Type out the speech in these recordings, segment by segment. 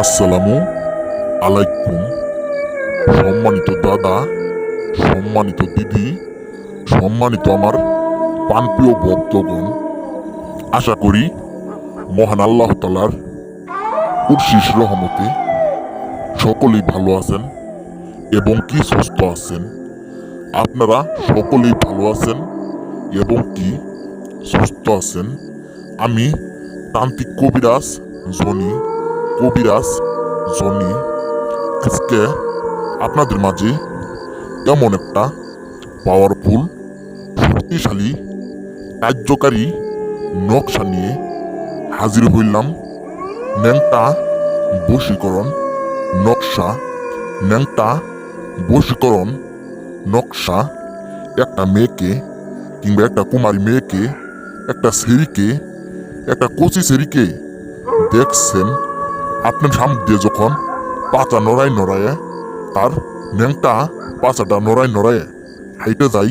আসসালামু আলাইকুম। সম্মানিত দাদা, সম্মানিত দিদি, সম্মানিত আমার পানপ্রিয় ভক্তগণ, আশা করি মহান আল্লাহ তালার উর্শিস রহমতে সকলেই ভালো আছেন এবং কি সুস্থ আছেন। আপনারা সকলেই ভালো আছেন এবং কি সুস্থ আছেন। আমি তান্ত্রিক কবিরাজ জনি, কবিরাজ, জনি আজকে আপনাদের মাঝে এমন একটা পাওয়ারফুল শক্তিশালী, কার্যকারী নকশা নিয়ে হাজির হইলাম। ন্যাংটা বশীকরণ নকশা, ন্যাংটা বশীকরণ নকশা, একটা মেয়েকে কিংবা একটা কুমারী মেয়েকে, একটা সেরিকে, একটা কচি সেরিকে দেখছেন? আপনার সামনে দিয়ে যখন পাচা নড়াই নড়ায় আর ন্যাংটা পাচাটা নড়াই নড়ায় হাইটে যাই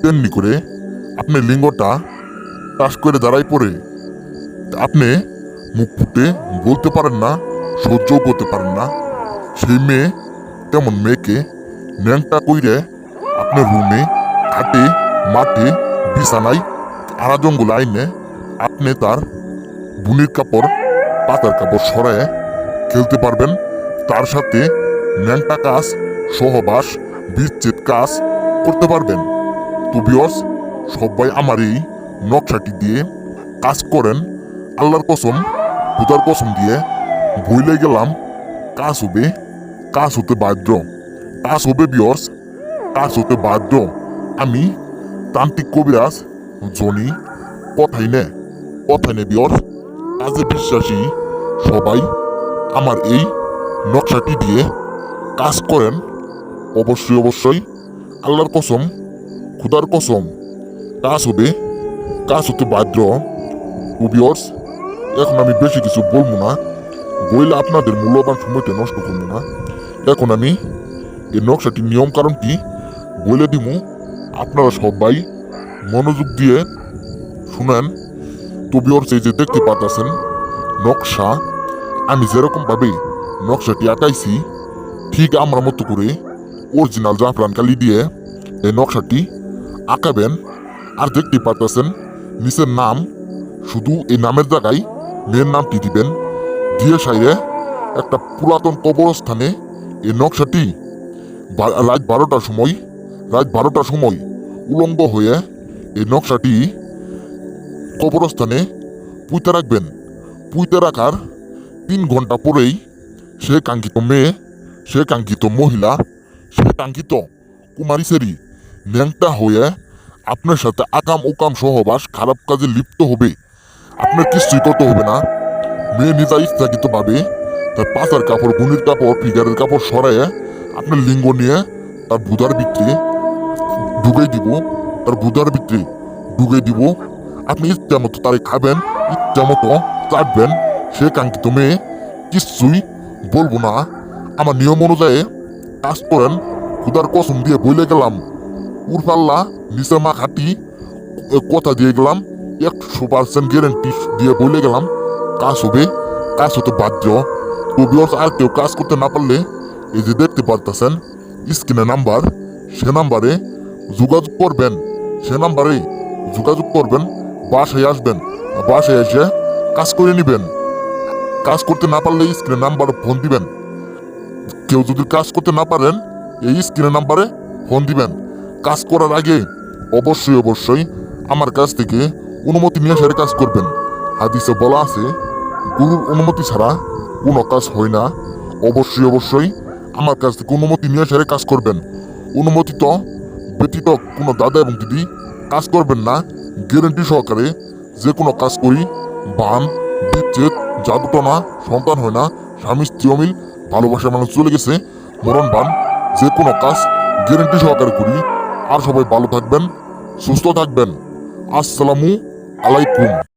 তেমনি করে আপনি লিঙ্গটা টাস করে দাঁড়াই পড়ে। আপনি মুখ ফুটে বলতে পারেন না, সহ্যও করতে পারেন না। সেই মেয়ে, তেমন মেয়েকে ন্যাংটা কইরে আপনার রুমে খাটে মাঠে, বিছানায় আড়া জঙ্গল আইনে আপনি তার বুনির কাপড় পাতার কাপড় সরায় খেলতে পারবেন। তার সাথে ন্যাংটা কাজ, সহবাস, বিচ্ছেদ কাজ করতে পারবেন। তো বিয়স সবাই আমার এই নকশাটি দিয়ে কাজ করেন। আল্লাহর কসম, খুদার কসম দিয়ে ভুলে গেলাম, কাজ হবে, কাজ হতে বাধ্য। কাজ হবে বিয়র্স কাজ হতে বাধ্য। আমি তান্ত্রিক কবিরাজ, জনি, কথাই নে কথাই নে বিয়র্স কাজে বিশ্বাসী সবাই আমার এই নকশাটি দিয়ে কাজ করেন। অবশ্যই অবশ্যই। আল্লাহর কসম, খুদার কসম, কাজ হবে, কাজ হতে বাধ্য। উবিয়র্স এখন আমি বেশি কিছু বলব না। বইলে আপনাদের মূল্যবান সময়টা নষ্ট করব না। এখন আমি এই নকশাটির নিয়ম কারণ কি বলে দিব আপনারা সবাই মনোযোগ দিয়ে শুনেন। টুবিওর এই যে দেখতে পাচ্ছেন নকশা, আমি যেরকম ভাবে নকশাটি আঁকাইছি, ঠিক আমার মতো করে অরিজিনাল জাফরান কালি দিয়ে এই নকশাটি আঁকাবেন। আর দেখতে পাচ্ছেন নিচের নাম শুধু এই নামের জায়গায় মেয়ের নামটি দিবেন। দিয়ে সাইরে একটা পুরাতন কবরস্থানে এই নকশাটি রাত বারোটার সময়, রাত বারোটার সময় উলঙ্গ হয়ে এই নকশাটি কবরস্থানে পুঁতে রাখবেন। পুঁতে রাখার তিন ঘণ্টা পরেই সে কাঙ্ক্ষিত মেয়ে, সে কাঙ্ক্ষিত মহিলা, সে কাঙ্ক্ষিত কুমারী সেরি ন্যাংটা হয়ে আপনার সাথে আকাম ওকাম সহবাস খারাপ কাজে লিপ্ত হবে। আপনার কিছুই করতে হবে না। মেয়ে নিজা ইচ্ছাকৃত ভাবে তার পাতার কাপড়, বুনির কাপড়, ফিগারের কাপড় সরায় আপনার লিঙ্গ নিয়ে তার বুধার ভিতরে ঢুকে দিব। তার বুধার ভিতরে ঢুকে দিব। আপনি ইচ্ছা মতো তারে খাবেন ইচ্ছা মতো চাটবেন সে কাঙ্ক্ষিত মেয়ে কিছুই বলব না। আমার নিয়ম অনুযায়ী কাজ করেন খুদার কসম দিয়ে বলে গেলাম। উরফাল্লা নিচে মা খাটি কথা দিয়ে গেলাম একশো পার্সেন্ট গ্যারেন্টি দিয়ে বলে গেলাম কাজ হবে কাজ হতে বাধ্য। viewers, আর কেউ কাজ করতে না পারলে এই যে দেখতে পারতেছেন স্ক্রিনে নাম্বার সে নাম্বারে যোগাযোগ করবেন সে নাম্বারে যোগাযোগ করবেন বাসায় আসবেন। বাসায় এসে কাজ করে নেবেন। কাজ করতে না পারলে স্ক্রিনে নাম্বার ফোন দিবেন। কেউ যদি কাজ করতে না পারেন, এই স্ক্রিনে নাম্বারে ফোন দিবেন। কাজ করার আগে অবশ্যই অবশ্যই আমার কাছ থেকে অনুমতি নিয়ে সেরে কাজ করবেন। হাদিসে বলা আছে, গুরুর অনুমতি ছাড়া কোনো কাজ হয় না। অবশ্যই অবশ্যই আমার কাছ থেকে অনুমতি নিয়ে সেরে কাজ করবেন। অনুমতি তো ব্যতীত কোনো দাদা এবং দিদি কাজ করবেন না। গ্যারেন্টি সহকারে যে কোনো কাজ করি, বান, বিচ্ছেদ, জাদুটনা, সন্তান হয় না, স্বামী, স্ত্রী, অমিল, ভালোবাসার মানুষ চলে গেছে, মরণ বান, যে কোনো কাজ গ্যারেন্টি সহকারে করি। আর সবাই ভালো থাকবেন, সুস্থ থাকবেন। আসসালামু আলাইকুম।